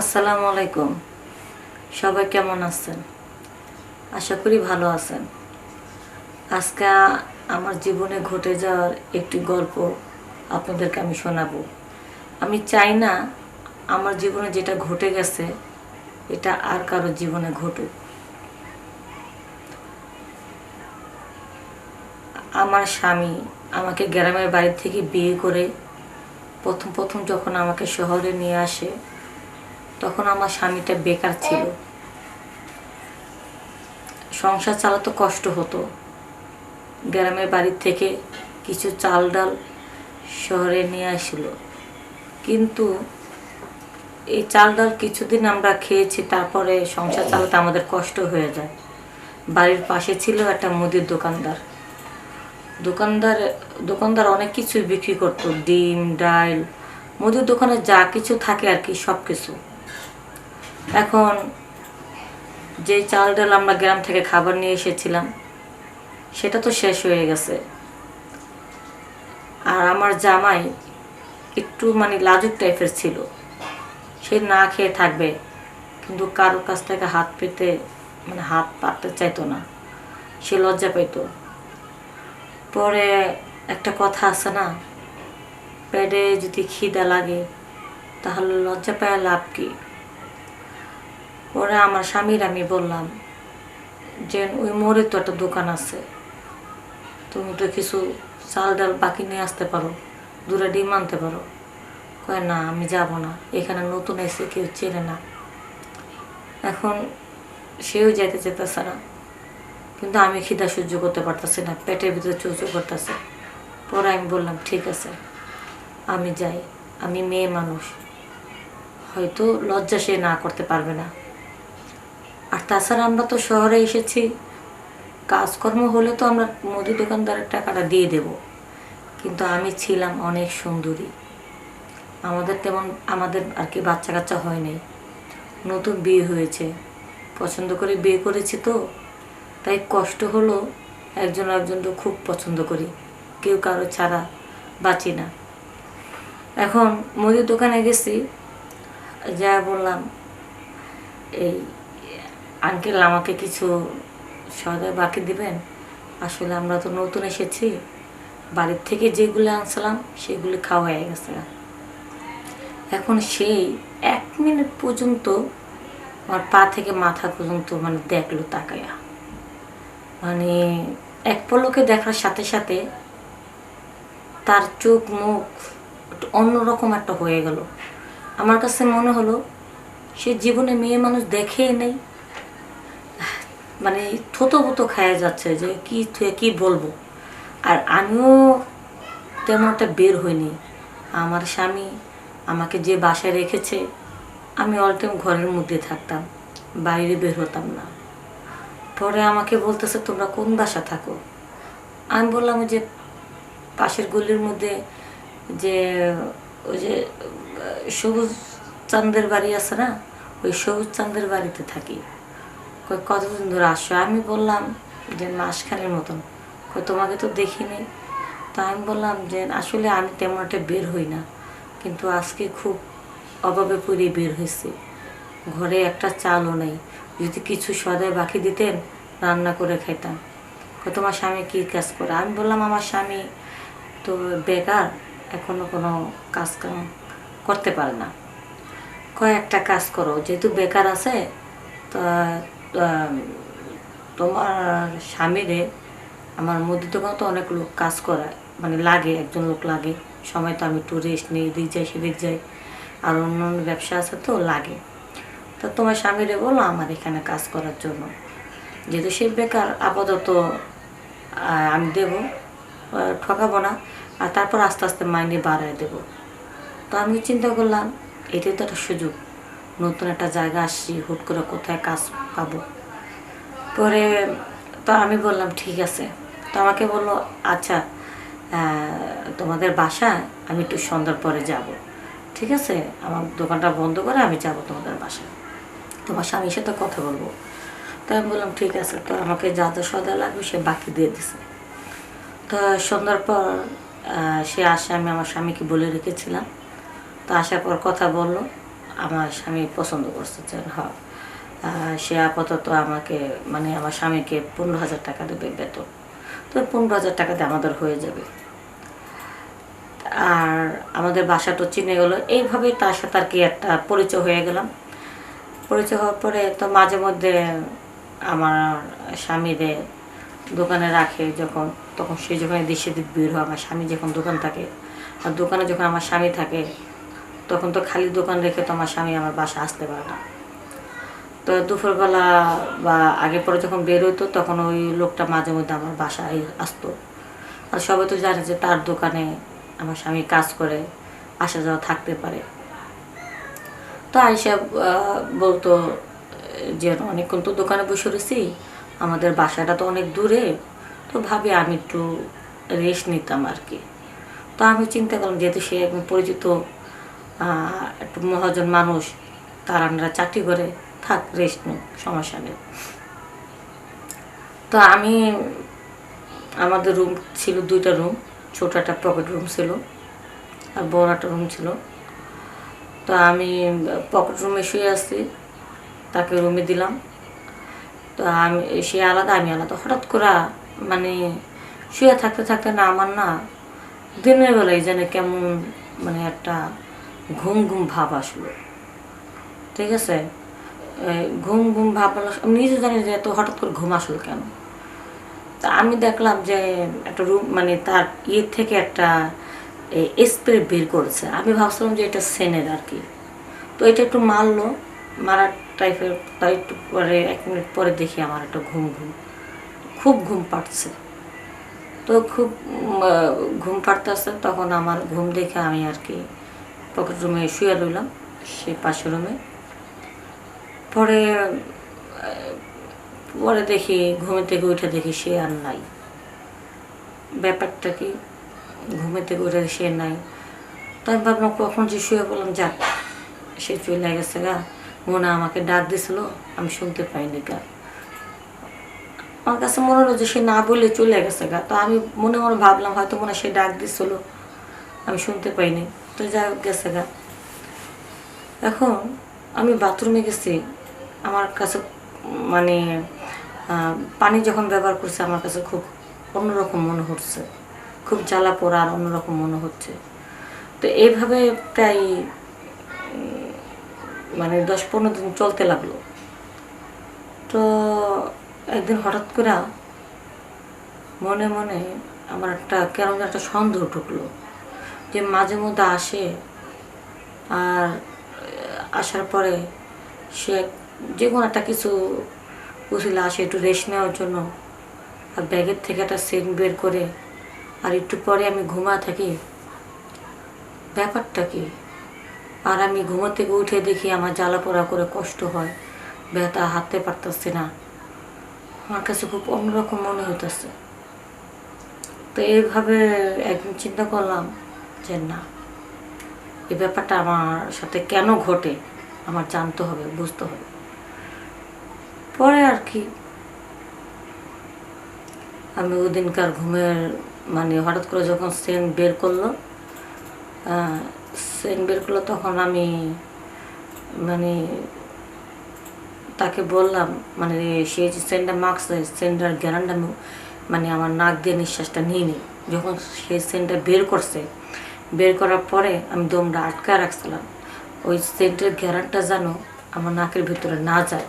আসসালামু আলাইকুম। সবাই কেমন আছেন? আশা করি ভালো আছেন। আজকে আমার জীবনে ঘটে যাওয়ার একটি গল্প আপনাদেরকে আমি শোনাবো। আমি চাই না আমার জীবনে যেটা ঘটে গেছে, এটা আর কারও জীবনে ঘটুক। আমার স্বামী আমাকে গ্রামের বাড়ি থেকে বিয়ে করে প্রথম প্রথম যখন আমাকে শহরে নিয়ে আসে তখন আমার স্বামীটা বেকার ছিল। সংসার চালাতে কষ্ট হতো। গ্রামের বাড়ির থেকে কিছু চাল ডাল শহরে নিয়ে আসছিল কিন্তু এই চাল ডাল কিছুদিন আমরা খেয়েছি, তারপরে সংসার চালাতে আমাদের কষ্ট হয়ে যায়। বাড়ির পাশে ছিল একটা মুদির দোকানদার। দোকানদার দোকানদার অনেক কিছুই বিক্রি করতো, ডিম, ডাল, মুদির দোকানে যা কিছু থাকে আর কি সব কিছু এখন যে চাল ডাল আমরা গ্রাম থেকে খাবার নিয়ে এসেছিলাম, সেটা তো শেষ হয়ে গেছে। আর আমার জামাই একটু মানে লাজুক টাইপের ছিল। সে না খেয়ে থাকবে, কিন্তু কারোর কাছ থেকে হাত পেতে মানে হাত পাততে চাইতো না। সে লজ্জা পেতো পরে একটা কথা আছে না, পেটে যদি খিদা লাগে, তাহলে লজ্জা পায় লাভ কি? পরে আমার স্বামীর আমি বললাম যে, ওই মোড়ে তো একটা দোকান আছে। তুমি তো কিছু চাল ডাল বাকি নিয়ে আসতে পারো দূরে ডিম আনতে পারো। কয়, না, আমি যাব না। এখানে নতুন এসে কেউ চেনে না। এখন সেও যেতে চেতেছে না। কিন্তু আমি খিদা সহ্য করতে পারতেছি না, পেটের ভিতরে চৌচু করতেছে। পরে আমি বললাম, ঠিক আছে, আমি যাই। আমি মেয়ে মানুষ। হয়তো লজ্জা সে না করতে পারবে না। আর তাছাড়া আমরা তো শহরে এসেছি। কাজকর্ম হলে তো আমরা মুদি দোকানদারের টাকাটা দিয়ে দেব। কিন্তু আমি ছিলাম অনেক সুন্দরী। আমাদের তেমন, আমাদের আর কি বাচ্চা কাচ্চা হয় নাই। নতুন বিয়ে হয়েছে। পছন্দ করে বিয়ে করেছি তো। তাই কষ্ট হলো একজন একজনকে খুব পছন্দ করি। কেউ কারও ছাড়া বাঁচি না। এখন মুদির দোকানে গেছি। যা বললাম, এই আঙ্কেল আমাকে কিছু সদায় বাকি দিবেন? আসলে আমরা তো নতুন এসেছি। বাড়ির থেকে যেগুলো আনছিলাম, সেগুলি খাওয়া হয়ে গেছে। এখন সেই এক মিনিট পর্যন্ত আমার পা থেকে মাথা পর্যন্ত মানে দেখল তাকায়া। মানে এক পলকে দেখার সাথে সাথে তার চোখ মুখ অন্যরকম একটা হয়ে গেল। আমার কাছে মনে হলো, সে জীবনে মেয়ে মানুষ দেখেই নেই। মানে থতো মতো খায়া যাচ্ছে যে কি থুয়ে কি বলব? আর আমিও তেমন একটা বের হইনি। আমার স্বামী আমাকে যে বাসায় রেখেছে, আমি অল টাইম ঘরের মধ্যে থাকতাম, বাইরে বের হতাম না। পরে আমাকে বলতেছে, তোমরা কোন বাসা থাকো? আমি বললাম যে পাশের গলির মধ্যে যে, ওই যে, সবুজ চাঁদের বাড়ি আছে না, ওই সবুজ চাঁদের বাড়িতে থাকি। কই, কতদিন ধরে আসছো আমি বললাম যে মাসখানের মতন। কই, তোমাকে তো দেখিনি। তা আমি বললাম যে আসলে আমি তেমন একটা বের হই না। কিন্তু আজকে খুব অভাবে পড়ে বের হয়েছি। ঘরে একটা চালও নেই। যদি কিছু সদায় বাকি দিতেন, রান্না করে খাইতাম। কই, তোমার স্বামী কী কাজ করে? আমি বললাম, আমার স্বামী তো বেকার, এখনও কোনো কাজ করতে পারে না। কয়েকটা কাজ করো। যেহেতু বেকার আছে, তা তোমার স্বামীরে আমার মুদির দোকান তো অনেক লোক কাজ করায় মানে লাগে, একজন লোক লাগে। সময় তো আমি টুরিস্ট নেই, এদিক যাই, সেদিক যাই। আর অন্য অন্য ব্যবসা আছে তো, লাগে। তা তোমার স্বামীরে বলো আমার এখানে কাজ করার জন্য। যেহেতু সে বেকার, আপাতত আমি দেব ঠকাবো না। আর তারপর আস্তে আস্তে মাইনে বাড়ায় দেব। তো আমি চিন্তা করলাম, এটাই তো একটা সুযোগ। নতুন একটা জায়গা আসছি, হুট করে কোথায় কাজ পাবো। পরে তো আমি বললাম, ঠিক আছে। তো আমাকে বলল আচ্ছা তোমাদের বাসায় আমি একটু সন্ধ্যার পরে যাব। ঠিক আছে, আমার দোকানটা বন্ধ করে আমি যাব তোমাদের বাসায়। তোমার স্বামীর সাথে কথা বলব। তো আমি বললাম, ঠিক আছে। তো আমাকে যা যা সদা লাগবে সে বাকি দিয়ে দিছে। তো সন্ধ্যার পর সে আসে, আমি আমার স্বামীকে বলে রেখেছিলাম। তো আসার পর কথা বলল। আমার স্বামী পছন্দ করছে যে হ্যাঁ সে আপাতত আমাকে মানে আমার স্বামীকে পনেরো হাজার টাকা দেবে বেতন। তো পনেরো হাজার টাকা দিয়ে আমাদের হয়ে যাবে। আর আমাদের বাসাটা চিনে গেলো। এইভাবেই তার সাথে আর কি একটা পরিচয় হয়ে গেলাম। পরিচয় হওয়ার পরে তো মাঝে মধ্যে আমার স্বামীরে দোকানে রাখে যখন, তখন সে যখন সেদিক বের হয়, আমার স্বামী যখন দোকান থাকে, আর দোকানে যখন আমার স্বামী থাকে তখন তো খালি দোকান রেখে তো আমার স্বামী আমার বাসা আসতে পারে না। তো দুপুরবেলা বা আগে পরে যখন বের হইতো, তখন ওই লোকটা মাঝে মধ্যে আমার বাসায় আসতো। আর সবাই তো জানে যে তার দোকানে আমার স্বামী কাজ করে, আসা যাওয়া থাকতে পারে। তো আইসা বলতো, যে অনেকক্ষণ তো দোকানে বসে রয়েছি, আমাদের বাসাটা তো অনেক দূরে। তো ভাবি আমি একটু রেস্ট নিতাম আর কি। তো আমি চিন্তা করলাম, যেহেতু সে একদম পরিচিত একটু মহাজন মানুষ, তার আমরা চাকরি করে, থাক রেস্ট নিই সমস্যা নেই। তো আমি, আমাদের রুম ছিল দুইটা রুম ছোট একটা পকেট রুম ছিল আর বড় একটা রুম ছিল। তো আমি পকেট রুমে শুয়ে আসছি তাকে রুমে দিলাম। তো আমি, সে আলাদা, আমি আলাদা। হঠাৎ করে মানে শুয়ে থাকতে থাকতে না, আমার না দিনের বেলায় যেন কেমন মানে একটা ঘুম ঘুম ভাব আসলো। ঠিক আছে? ঘুম ঘুম ভাব আমি নিজে জানি যে এত হঠাৎ করে ঘুম আসলো কেন? তা আমি দেখলাম যে একটা রুম মানে তার ইয়ে থেকে একটা স্প্রে বের করেছে। আমি ভাবছিলাম যে এটা সেনের আর কি। তো এটা একটু মারলো। মারার টাইপের তাই একটু পরে, এক মিনিট পরে দেখি আমার একটা ঘুম ঘুম, খুব ঘুম পাড়ছে। তো খুব ঘুম পাড়তেছে। তখন আমার ঘুম দেখে আমি আর কি পকেট রুমে শুয়ে রইলাম, সেই পাশের রুমে। পরে পরে দেখি ঘুমে থেকে উঠে দেখি সে আর নাই। ব্যাপারটা কি? ঘুমে থেকে উঠে সে নাই। তো আমি ভাবলাম, কখন যে শুয়ে বললাম যাক, সে চলে গেছে গা। মনে আমাকে ডাক দিছিল, আমি শুনতে পাইনি গা। আমার কাছে মনে হলো যে সে না বলে চলে গেছে গা। তো আমি মনে মনে ভাবলাম, হয়তো মনে সে ডাক দিছিল, আমি শুনতে পাইনি। তো যা গেছে গা। এখন আমি বাথরুমে গেছি, আমার কাছে মানে পানি যখন ব্যবহার করছে, আমার কাছে খুব অন্যরকম মনে হচ্ছে। খুব জ্বালা পোড়া আর অন্যরকম মনে হচ্ছে। তো এইভাবে প্রায় মানে দশ পনেরো দিন চলতে লাগল। তো একদিন হঠাৎ করে মনে মনে আমার একটা যেন একটা সন্দেহ ঢুকলো। যে মাঝে মধ্যে আসে আর আসার পরে সে যে কোনো একটা কিছু উচিলে আসে, একটু রেস্ট নেওয়ার জন্য। আর ব্যাগের থেকে একটা সেন বের করে আর একটু পরে আমি ঘুমা থাকি। ব্যাপারটা কি? আর আমি ঘুমো থেকে উঠে দেখি আমার জ্বালা পোড়া করে কষ্ট হয়, ব্যথা, হাঁটতে পারতেছি না। আমার কাছে খুব অন্যরকম মনে হইতেছে। তো এইভাবে একদিন চিন্তা করলাম যে না, এ ব্যাপারটা আমার সাথে কেন ঘটে, আমার জানতে হবে, বুঝতে হবে। পরে আর কি, আমি ওদিনকার ঘুমের মানে হঠাৎ করে যখন সেন বের করল সেন বের করল তখন আমি মানে তাকে বললাম মানে সে যে সেন্টটা মাস্ক সেন্টার গ্যারান্ডা মানে আমার নাক দিয়ে নিঃশ্বাসটা নিয়ে নিই যখন সে সেন্টটা বের করছে বের করার পরে আমি দমটা আটকায় রাখছিলাম। ওই সেন্টের গ্যারান্টটা যেন আমার নাকের ভিতরে না যায়।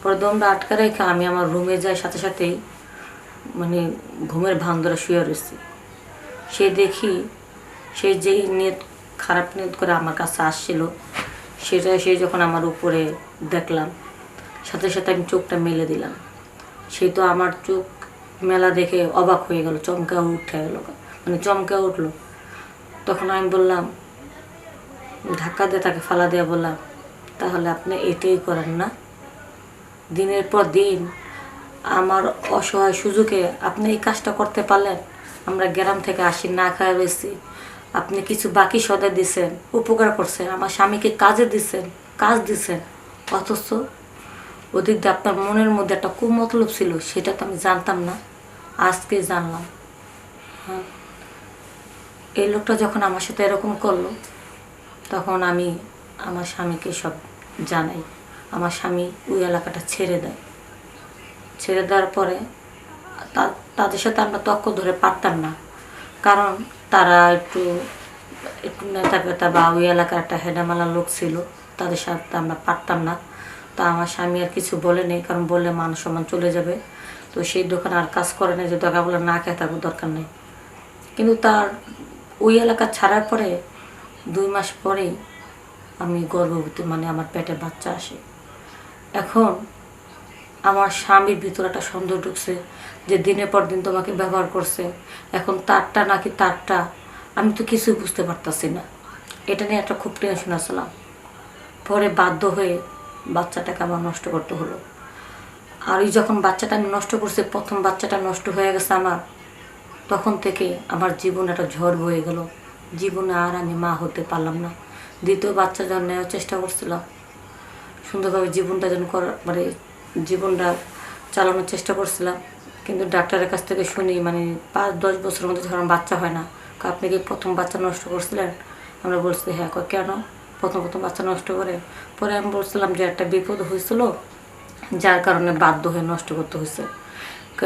পরে দমটা আটকা রেখে আমি আমার রুমে যাই, সাথে সাথেই মানে ঘুমের ভান ধরে শুয়ে রয়েছি। সে দেখি সে যেই নেট, খারাপ নেট করে আমার কাছে আসছিল, সেটা সে যখন আমার উপরে দেখলাম, সাথে সাথে আমি চোখটা মেলে দিলাম। সে তো আমার চোখ মেলা দেখে অবাক হয়ে গেল, চমকা উঠে গেল মানে চমকা উঠল। তখন আমি বললাম, ধাক্কা দিয়ে তাকে ফালা দিয়ে বললাম, তাহলে আপনি এটাই করেন না। দিনের পর দিন আমার অসহায় সুযোগে আপনি এই কাজটা করতে পারলেন। আমরা গ্রাম থেকে আসি, না খাওয়া রয়েছি আপনি কিছু বাকি সদা দিছেন, উপকার করছেন, আমার স্বামীকে কাজে দিছেন, কাজ দিছেন। অথচ ওদিক দিয়ে আপনার মনের মধ্যে একটা কুমতলব ছিল, সেটা তো আমি জানতাম না। আজকে জানলাম। হ্যাঁ। এই লোকটা যখন আমার সাথে এরকম করল, তখন আমি আমার স্বামীকে সব জানাই। আমার স্বামী ওই এলাকাটা ছেড়ে দেয়। ছেড়ে দেওয়ার পরে তাদের সাথে আমরা তক্ক ধরে পারতাম না। কারণ তারা একটু একটু নেতা পেতা বা ওই এলাকার একটা হেডামালা লোক ছিল, তাদের সাথে আমরা পারতাম না। তা আমার স্বামী আর কিছু বলে নেই, কারণ বললে মান সম্মান চলে যাবে। তো সেই দোকানে আর কাজ করে না যে দরকার বলে না খেয়ে থাকব দরকার নেই। কিন্তু তার ওই এলাকা ছাড়ার পরে দুই মাস পরেই আমি গর্ভবতী মানে আমার পেটে বাচ্চা আসে। এখন আমার স্বামীর ভিতরে একটা সন্দেহ ঢুকছে যে দিনের পর দিন তোমাকে ব্যবহার করছে। এখন তারটা নাকি তারটা, আমি তো কিছুই বুঝতে পারতাছি না। এটা নিয়ে একটা খুব টেনশন আসলাম পরে বাধ্য হয়ে বাচ্চাটাকে আমার নষ্ট করতে হলো। আর ওই যখন বাচ্চাটা আমি নষ্ট করছি, প্রথম বাচ্চাটা নষ্ট হয়ে গেছে আমার তখন থেকে আমার জীবন একটা ঝড় বয়ে গেল। জীবনে আর আমি মা হতে পারলাম না। দ্বিতীয় বাচ্চা যখন নেওয়ার চেষ্টা করছিলাম। সুন্দরভাবে জীবনটা যেন করার মানে জীবনটা চালানোর চেষ্টা করছিলাম। কিন্তু ডাক্তারের কাছ থেকে শুনি মানে পাঁচ, দশ বছরের মধ্যে যখন বাচ্চা হয় না আপনি কি প্রথম বাচ্চা নষ্ট করছিলেন? আমরা বলছি হ্যাঁ কেন? প্রথম প্রথম বাচ্চা নষ্ট করে। পরে আমি বলছিলাম যে একটা বিপদ হয়েছিল, যার কারণে বাধ্য হয়ে নষ্ট করতে হয়েছে।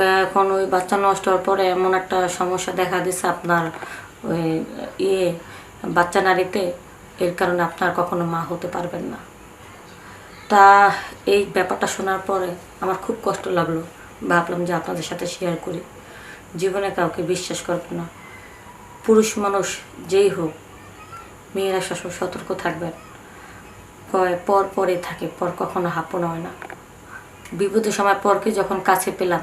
এখন ওই বাচ্চা নষ্ট হওয়ার পরে এমন একটা সমস্যা দেখা দিচ্ছে আপনার ওই ইয়ে বাচ্চা নারীতে, এর কারণে আপনার কখনো মা হতে পারবেন না। তা এই ব্যাপারটা শোনার পরে আমার খুব কষ্ট লাগল। ভাবলাম যে আপনাদের সাথে শেয়ার করি। জীবনে কাউকে বিশ্বাস করবেন না। পুরুষ মানুষ যেই হোক, মেয়েরা সবসময় সতর্ক থাকবেন। পর পরে থাকে, পর কখনো হাপন হয় না। বিপদের সময় পরকে যখন কাছে পেলাম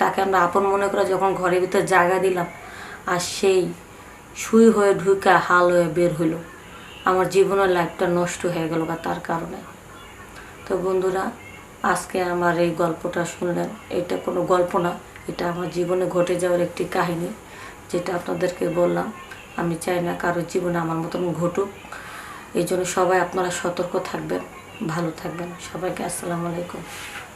তাকে আমরা আপন মনে করে যখন ঘরের ভিতরে জায়গা দিলাম, আর সেই শুই হয়ে ঢুকা হাল হয়ে বের হইল। আমার জীবনের লাইফটা নষ্ট হয়ে গেল বা তার কারণে। তো বন্ধুরা, আজকে আমার এই গল্পটা শুনলেন। এটা কোনো গল্প না, এটা আমার জীবনে ঘটে যাওয়ার একটি কাহিনী, যেটা আপনাদেরকে বললাম। আমি চাই না কারোর জীবনে আমার মতন ঘটুক। এই জন্য সবাই আপনারা সতর্ক থাকবেন, ভালো থাকবেন। সবাইকে আসসালামু আলাইকুম।